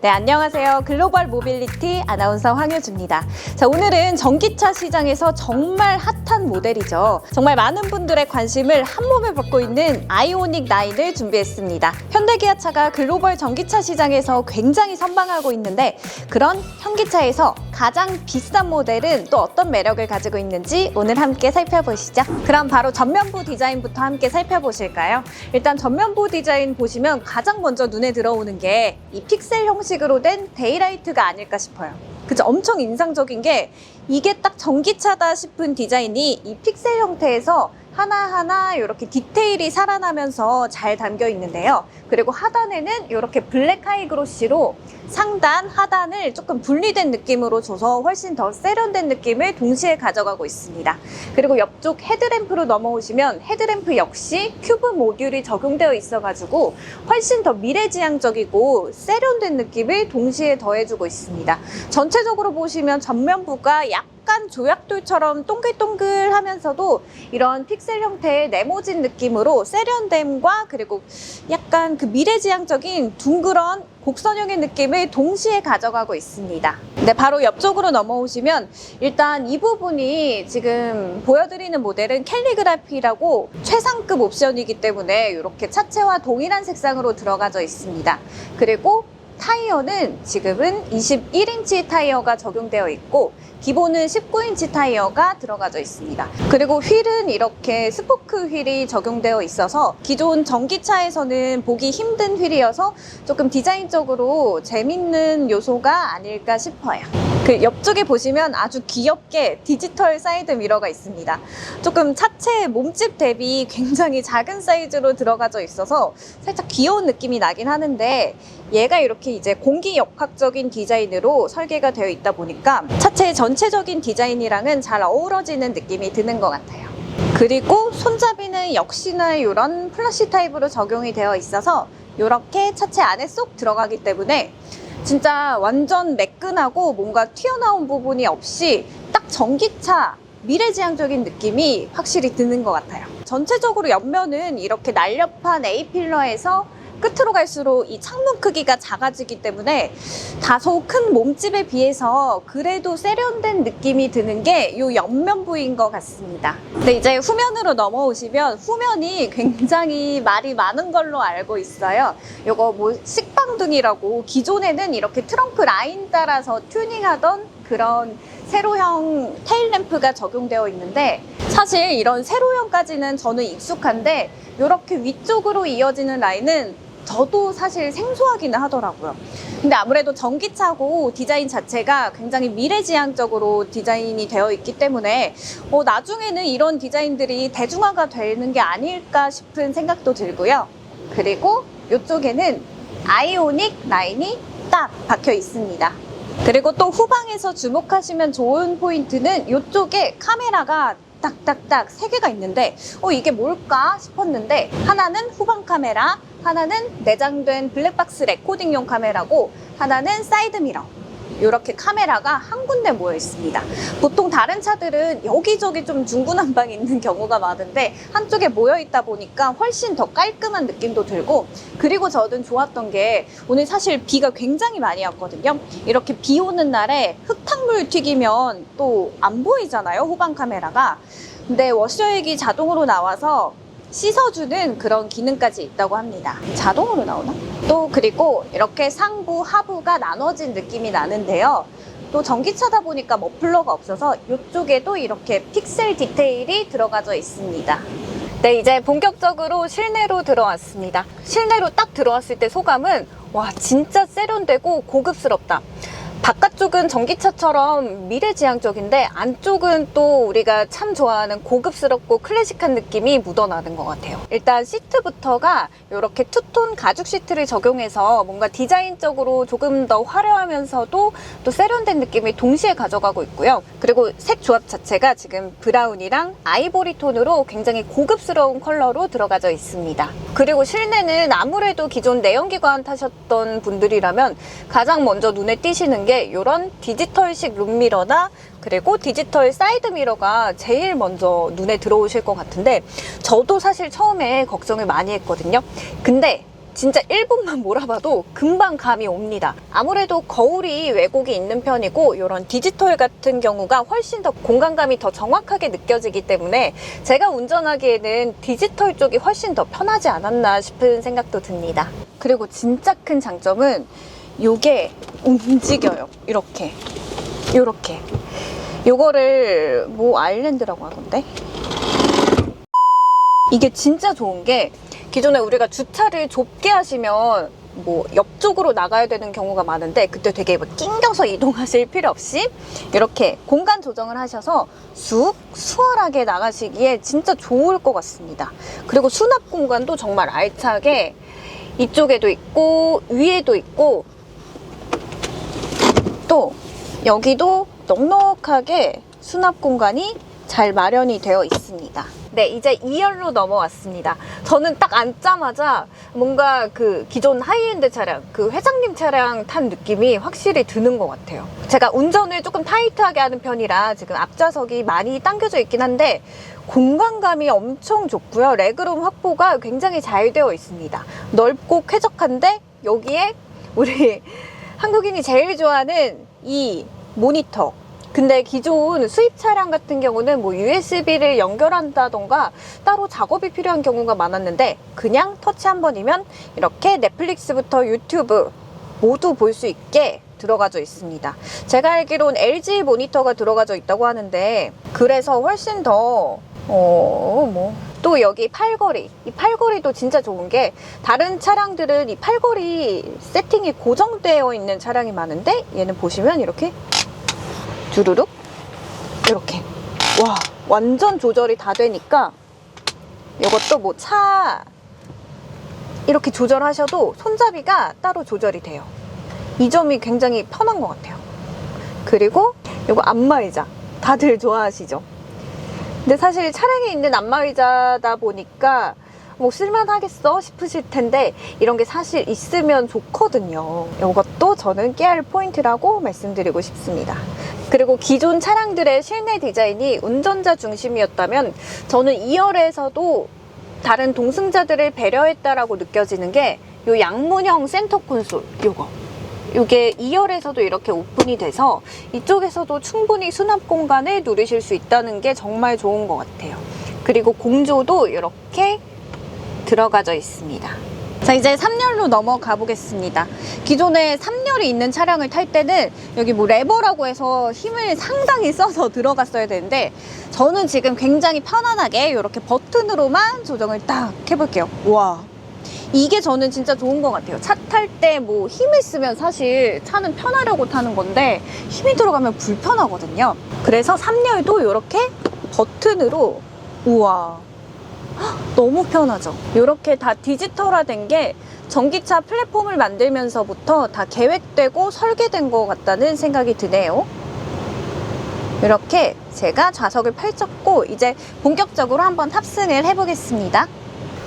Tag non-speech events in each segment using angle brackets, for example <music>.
네, 안녕하세요. 글로벌 모빌리티 아나운서 황효주입니다. 자, 오늘은 전기차 시장에서 정말 핫한 모델이죠. 정말 많은 분들의 관심을 한 몸에 받고 있는 아이오닉 9을 준비했습니다. 현대기아차가 글로벌 전기차 시장에서 굉장히 선방하고 있는데 그런 현기차에서 가장 비싼 모델은 또 어떤 매력을 가지고 있는지 오늘 함께 살펴보시죠. 그럼 바로 전면부 디자인부터 함께 살펴보실까요? 일단 전면부 디자인 보시면 가장 먼저 눈에 들어오는 게 이 픽셀 형식 으로 된 데이라이트가 아닐까 싶어요. 그죠? 엄청 인상적인 게 이게 딱 전기차다 싶은 디자인이 이 픽셀 형태에서 하나하나 이렇게 디테일이 살아나면서 잘 담겨 있는데요. 그리고 하단에는 이렇게 블랙 하이그로시로 상단, 하단을 조금 분리된 느낌으로 줘서 훨씬 더 세련된 느낌을 동시에 가져가고 있습니다. 그리고 옆쪽 헤드램프로 넘어오시면 헤드램프 역시 큐브 모듈이 적용되어 있어가지고 훨씬 더 미래지향적이고 세련된 느낌을 동시에 더해주고 있습니다. 전체적으로 보시면 전면부가 약 간 조약돌처럼 동글동글 하면서도 이런 픽셀 형태의 네모진 느낌으로 세련됨과 그리고 약간 그 미래지향적인 둥그런 곡선형의 느낌을 동시에 가져가고 있습니다. 네, 바로 옆쪽으로 넘어오시면 일단 이 부분이 지금 보여드리는 모델은 캘리그라피라고 최상급 옵션이기 때문에 이렇게 차체와 동일한 색상으로 들어가져 있습니다. 그리고 타이어는 지금은 21인치 타이어가 적용되어 있고 기본은 19인치 타이어가 들어가져 있습니다. 그리고 휠은 이렇게 스포크 휠이 적용되어 있어서 기존 전기차에서는 보기 힘든 휠이어서 조금 디자인적으로 재밌는 요소가 아닐까 싶어요. 그 옆쪽에 보시면 아주 귀엽게 디지털 사이드 미러가 있습니다. 조금 차체 몸집 대비 굉장히 작은 사이즈로 들어가져 있어서 살짝 귀여운 느낌이 나긴 하는데 얘가 이렇게 이제 공기 역학적인 디자인으로 설계가 되어 있다 보니까 차체의 전 체적인 디자인이랑은 잘 어우러지는 느낌이 드는 것 같아요. 그리고 손잡이는 역시나 이런 플러시 타입으로 적용이 되어 있어서 이렇게 차체 안에 쏙 들어가기 때문에 진짜 완전 매끈하고 뭔가 튀어나온 부분이 없이 딱 전기차 미래지향적인 느낌이 확실히 드는 것 같아요. 전체적으로 옆면은 이렇게 날렵한 A필러에서 끝으로 갈수록 이 창문 크기가 작아지기 때문에 다소 큰 몸집에 비해서 그래도 세련된 느낌이 드는 게 이 옆면 부인 것 같습니다. 근데 이제 후면으로 넘어오시면 후면이 굉장히 말이 많은 걸로 알고 있어요. 요거 뭐 식빵등이라고 기존에는 이렇게 트렁크 라인 따라서 튜닝하던 그런 세로형 테일램프가 적용되어 있는데 사실 이런 세로형까지는 저는 익숙한데 이렇게 위쪽으로 이어지는 라인은 저도 사실 생소하기는 하더라고요. 근데 아무래도 전기차고 디자인 자체가 굉장히 미래지향적으로 디자인이 되어 있기 때문에 어, 나중에는 이런 디자인들이 대중화가 되는 게 아닐까 싶은 생각도 들고요. 그리고 이쪽에는 아이오닉 라인이 딱 박혀 있습니다. 그리고 또 후방에서 주목하시면 좋은 포인트는 이쪽에 카메라가 딱딱딱 세 개가 있는데 어 이게 뭘까 싶었는데 하나는 후방 카메라, 하나는 내장된 블랙박스 레코딩용 카메라고 하나는 사이드 미러. 이렇게 카메라가 한 군데 모여 있습니다. 보통 다른 차들은 여기저기 좀 중구난방이 있는 <laughs> 경우가 많은데 한쪽에 모여 있다 보니까 훨씬 더 깔끔한 느낌도 들고 그리고 저는 좋았던 게 오늘 사실 비가 굉장히 많이 왔거든요. 이렇게 비 오는 날에 흙탕물 튀기면 또 안 보이잖아요. 후방 카메라가. 근데 워셔액이 자동으로 나와서 씻어주는 그런 기능까지 있다고 합니다. 자동으로 나오나? 또 그리고 이렇게 상부, 하부가 나눠진 느낌이 나는데요. 또 전기차다 보니까 머플러가 없어서 이쪽에도 이렇게 픽셀 디테일이 들어가져 있습니다. 네, 이제 본격적으로 실내로 들어왔습니다. 실내로 딱 들어왔을 때 소감은 와, 진짜 세련되고 고급스럽다. 바깥 쪽은 전기차처럼 미래지향적인데 안쪽은 또 우리가 참 좋아하는 고급스럽고 클래식한 느낌이 묻어나는 것 같아요. 일단 시트부터가 이렇게 투톤 가죽 시트를 적용해서 뭔가 디자인적으로 조금 더 화려하면서도 또 세련된 느낌을 동시에 가져가고 있고요. 그리고 색 조합 자체가 지금 브라운이랑 아이보리 톤으로 굉장히 고급스러운 컬러로 들어가져 있습니다. 그리고 실내는 아무래도 기존 내연기관 타셨던 분들이라면 가장 먼저 눈에 띄시는 게 이런 디지털식 룸미러나 그리고 디지털 사이드 미러가 제일 먼저 눈에 들어오실 것 같은데 저도 사실 처음에 걱정을 많이 했거든요. 근데 진짜 1분만 몰아봐도 금방 감이 옵니다. 아무래도 거울이 왜곡이 있는 편이고 이런 디지털 같은 경우가 훨씬 더 공간감이 더 정확하게 느껴지기 때문에 제가 운전하기에는 디지털 쪽이 훨씬 더 편하지 않았나 싶은 생각도 듭니다. 그리고 진짜 큰 장점은 이게 움직여요. 이렇게. 이렇게. 요거를 뭐 아일랜드라고 하던데? 이게 진짜 좋은 게 기존에 우리가 주차를 좁게 하시면 뭐 옆쪽으로 나가야 되는 경우가 많은데 그때 되게 뭐 낑겨서 이동하실 <laughs> 필요 없이 이렇게 공간 조정을 하셔서 쑥 수월하게 나가시기에 진짜 좋을 것 같습니다. 그리고 수납 공간도 정말 알차게 이쪽에도 있고 위에도 있고 또 여기도 넉넉하게 수납 공간이 잘 마련이 되어 있습니다. 네, 이제 2열로 넘어왔습니다. 저는 딱 앉자마자 뭔가 그 기존 하이엔드 차량, 그 회장님 차량 탄 느낌이 확실히 드는 것 같아요. 제가 운전을 조금 타이트하게 하는 편이라 지금 앞좌석이 많이 당겨져 있긴 한데 공간감이 엄청 좋고요. 레그룸 확보가 굉장히 잘 되어 있습니다. 넓고 쾌적한데 여기에 우리 한국인이 제일 좋아하는 이 모니터. 근데 기존 수입 차량 같은 경우는 뭐 USB를 연결한다던가 따로 작업이 필요한 경우가 많았는데 그냥 터치 한 번이면 이렇게 넷플릭스부터 유튜브 모두 볼 수 있게 들어가져 있습니다. 제가 알기론 LG 모니터가 들어가져 있다고 하는데 그래서 훨씬 더 어, 뭐. 또 여기 팔걸이. 이 팔걸이도 진짜 좋은 게 다른 차량들은 이 팔걸이 세팅이 고정되어 있는 차량이 많은데 얘는 보시면 이렇게 주르륵 이렇게 와 완전 조절이 다 되니까 이것도 뭐 차 이렇게 조절하셔도 손잡이가 따로 조절이 돼요. 이 점이 굉장히 편한 것 같아요. 그리고 이거 안마의자 다들 좋아하시죠? 근데 사실 차량에 있는 안마의자다 보니까 뭐 쓸만하겠어 싶으실 텐데 이런 게 사실 있으면 좋거든요. 이것도 저는 깨알 포인트라고 말씀드리고 싶습니다. 그리고 기존 차량들의 실내 디자인이 운전자 중심이었다면 저는 2열에서도 다른 동승자들을 배려했다라고 느껴지는 게 이 양문형 센터 콘솔 요거 이게 2열에서도 이렇게 오픈이 돼서 이쪽에서도 충분히 수납 공간을 누리실 수 있다는 게 정말 좋은 것 같아요. 그리고 공조도 이렇게 들어가져 있습니다. 자, 이제 3열로 넘어가 보겠습니다. 기존에 3열이 있는 차량을 탈 때는 여기 뭐 레버라고 해서 힘을 상당히 써서 들어갔어야 되는데 저는 지금 굉장히 편안하게 이렇게 버튼으로만 조정을 딱 해볼게요. 와. 이게 저는 진짜 좋은 것 같아요. 차 탈 때 뭐 힘을 쓰면 사실 차는 편하려고 타는 건데 힘이 들어가면 불편하거든요. 그래서 3열도 이렇게 버튼으로 우와. 헉, 너무 편하죠. 이렇게 다 디지털화된 게 전기차 플랫폼을 만들면서부터 다 계획되고 설계된 것 같다는 생각이 드네요. 이렇게 제가 좌석을 펼쳤고 이제 본격적으로 한번 탑승을 해보겠습니다.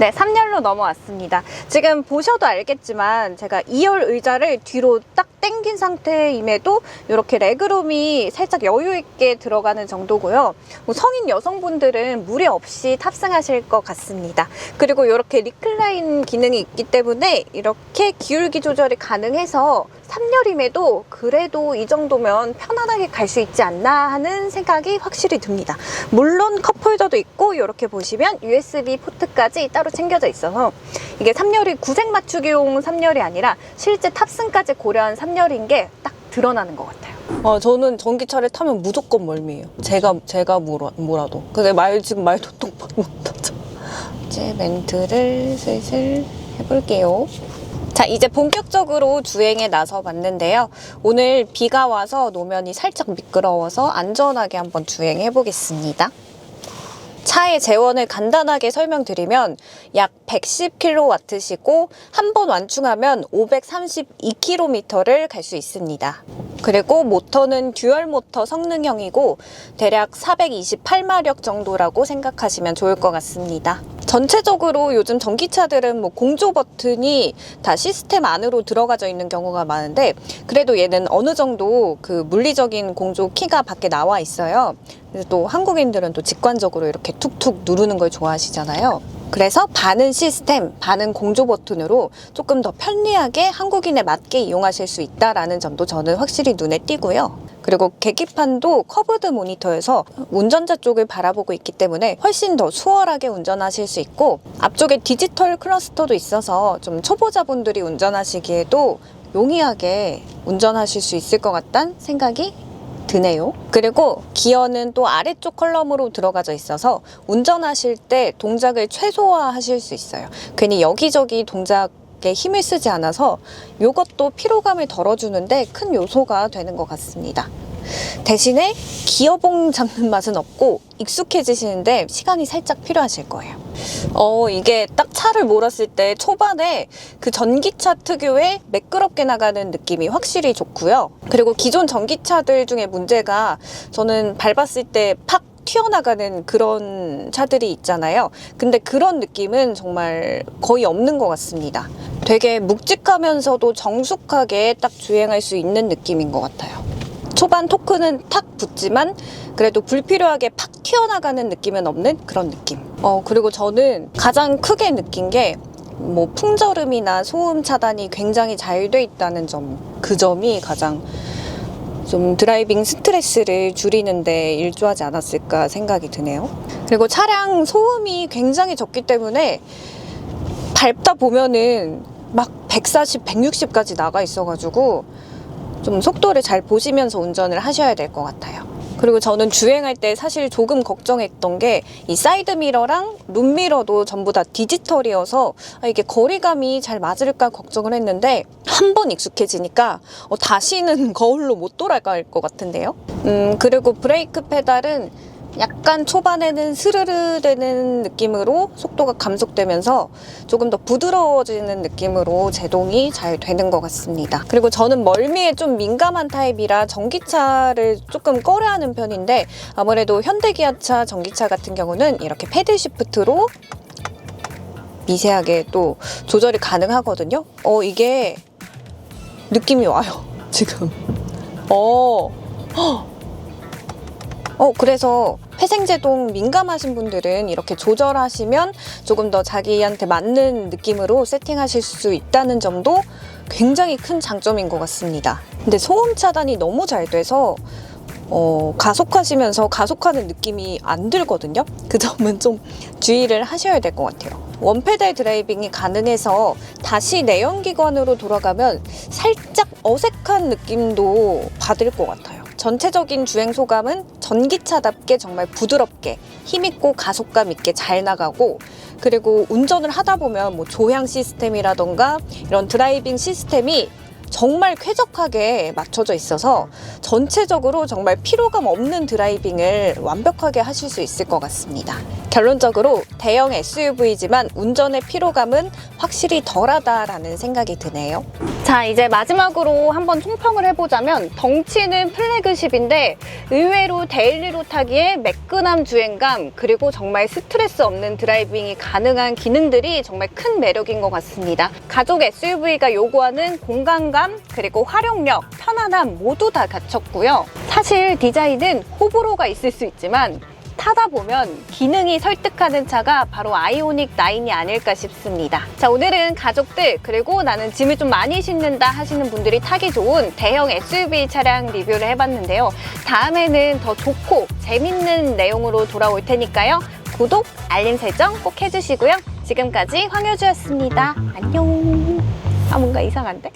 네, 3열로 넘어왔습니다. 지금 보셔도 알겠지만 제가 2열 의자를 뒤로 딱 당긴 상태임에도 이렇게 레그룸이 살짝 여유 있게 들어가는 정도고요. 뭐 성인 여성분들은 무리 없이 탑승하실 것 같습니다. 그리고 이렇게 리클라인 기능이 있기 때문에 이렇게 기울기 조절이 가능해서 3열임에도 그래도 이 정도면 편안하게 갈 수 있지 않나 하는 생각이 확실히 듭니다. 물론 컵홀더도 있고 이렇게 보시면 USB 포트까지 따로 챙겨져 있어서 이게 3열이 구색 맞추기용 3열이 아니라 실제 탑승까지 고려한 3 열인 게 딱 드러나는 것 같아요. 아, 저는 전기차를 타면 무조건 멀미예요. 제가 제가 뭐라, 뭐라도. 근데 말 지금 말도 똑바로 못하죠. 이제 멘트를 슬슬 해볼게요. 자, 이제 본격적으로 주행에 나서 봤는데요. 오늘 비가 와서 노면이 살짝 미끄러워서 안전하게 한번 주행해 보겠습니다. 차의 재원을 간단하게 설명드리면 약 110kW시고 한 번 완충하면 532km를 갈 수 있습니다. 그리고 모터는 듀얼 모터 성능형이고 대략 428마력 정도라고 생각하시면 좋을 것 같습니다. 전체적으로 요즘 전기차들은 뭐 공조 버튼이 다 시스템 안으로 들어가져 있는 경우가 많은데 그래도 얘는 어느 정도 그 물리적인 공조 키가 밖에 나와 있어요. 또 한국인들은 또 직관적으로 이렇게 툭툭 누르는 걸 좋아하시잖아요. 그래서 반은 시스템, 반은 공조 버튼으로 조금 더 편리하게 한국인에 맞게 이용하실 수 있다라는 점도 저는 확실히 눈에 띄고요. 그리고 계기판도 커브드 모니터여서 운전자 쪽을 바라보고 있기 때문에 훨씬 더 수월하게 운전하실 수 있고 앞쪽에 디지털 클러스터도 있어서 좀 초보자분들이 운전하시기에도 용이하게 운전하실 수 있을 것 같다는 생각이 드네요. 그리고 기어는 또 아래쪽 컬럼으로 들어가져 있어서 운전하실 때 동작을 최소화하실 수 있어요. 괜히 여기저기 동작에 힘을 쓰지 않아서 이것도 피로감을 덜어주는데 큰 요소가 되는 것 같습니다. 대신에 기어봉 잡는 맛은 없고 익숙해지시는데 시간이 살짝 필요하실 거예요. 어, 이게 딱 차를 몰았을 때 초반에 그 전기차 특유의 매끄럽게 나가는 느낌이 확실히 좋고요. 그리고 기존 전기차들 중에 문제가 저는 밟았을 때팍 튀어나가는 그런 차들이 있잖아요. 근데 그런 느낌은 정말 거의 없는 것 같습니다. 되게 묵직하면서도 정숙하게 딱 주행할 수 있는 느낌인 것 같아요. 초반 토크는 탁 붙지만 그래도 불필요하게 팍 튀어나가는 느낌은 없는 그런 느낌. 어, 그리고 저는 가장 크게 느낀 게 뭐 풍절음이나 소음 차단이 굉장히 잘 돼 있다는 점. 그 점이 가장 좀 드라이빙 스트레스를 줄이는데 일조하지 않았을까 생각이 드네요. 그리고 차량 소음이 굉장히 적기 때문에 밟다 보면은 막 140, 160까지 나가 있어가지고 좀 속도를 잘 보시면서 운전을 하셔야 될 것 같아요. 그리고 저는 주행할 때 사실 조금 걱정했던 게 이 사이드 미러랑 룸 미러도 전부 다 디지털이어서 아, 이게 거리감이 잘 맞을까 걱정을 했는데 한 번 익숙해지니까 어, 다시는 <laughs> 거울로 못 돌아갈 것 같은데요. 음, 그리고 브레이크 페달은 약간 초반에는 스르르 되는 느낌으로 속도가 감속되면서 조금 더 부드러워지는 느낌으로 제동이 잘 되는 것 같습니다. 그리고 저는 멀미에 좀 민감한 타입이라 전기차를 조금 꺼려하는 편인데 아무래도 현대기아차 전기차 같은 경우는 이렇게 패들 시프트로 미세하게 또 조절이 가능하거든요. 어, 이게 느낌이 와요, 지금. 어. 헉. 어, 그래서 회생제동 민감하신 분들은 이렇게 조절하시면 조금 더 자기한테 맞는 느낌으로 세팅하실 수 있다는 점도 굉장히 큰 장점인 것 같습니다. 근데 소음 차단이 너무 잘 돼서 어, 가속하시면서 가속하는 느낌이 안 들거든요. 그 점은 좀 주의를 하셔야 될 것 같아요. 원페달 드라이빙이 가능해서 다시 내연기관으로 돌아가면 살짝 어색한 느낌도 받을 것 같아요. 전체적인 주행 소감은 전기차답게 정말 부드럽게 힘있고 가속감 있게 잘 나가고 그리고 운전을 하다 보면 뭐 조향 시스템이라던가 이런 드라이빙 시스템이 정말 쾌적하게 맞춰져 있어서 전체적으로 정말 피로감 없는 드라이빙을 완벽하게 하실 수 있을 것 같습니다. 결론적으로 대형 SUV지만 운전의 피로감은 확실히 덜하다라는 생각이 드네요. 자, 이제 마지막으로 한번 총평을 해보자면 덩치는 플래그십인데 의외로 데일리로 타기에 매끈함 주행감 그리고 정말 스트레스 없는 드라이빙이 가능한 기능들이 정말 큰 매력인 것 같습니다. 가족 SUV가 요구하는 공간감 그리고 활용력, 편안함 모두 다 갖췄고요. 사실 디자인은 호불호가 있을 수 있지만 타다 보면 기능이 설득하는 차가 바로 아이오닉 9이 아닐까 싶습니다. 자, 오늘은 가족들 그리고 나는 짐을 좀 많이 싣는다 하시는 분들이 타기 좋은 대형 SUV 차량 리뷰를 해봤는데요. 다음에는 더 좋고 재밌는 내용으로 돌아올 테니까요. 구독, 알림 설정 꼭 해주시고요. 지금까지 황효주였습니다. 안녕. 아, 뭔가 이상한데?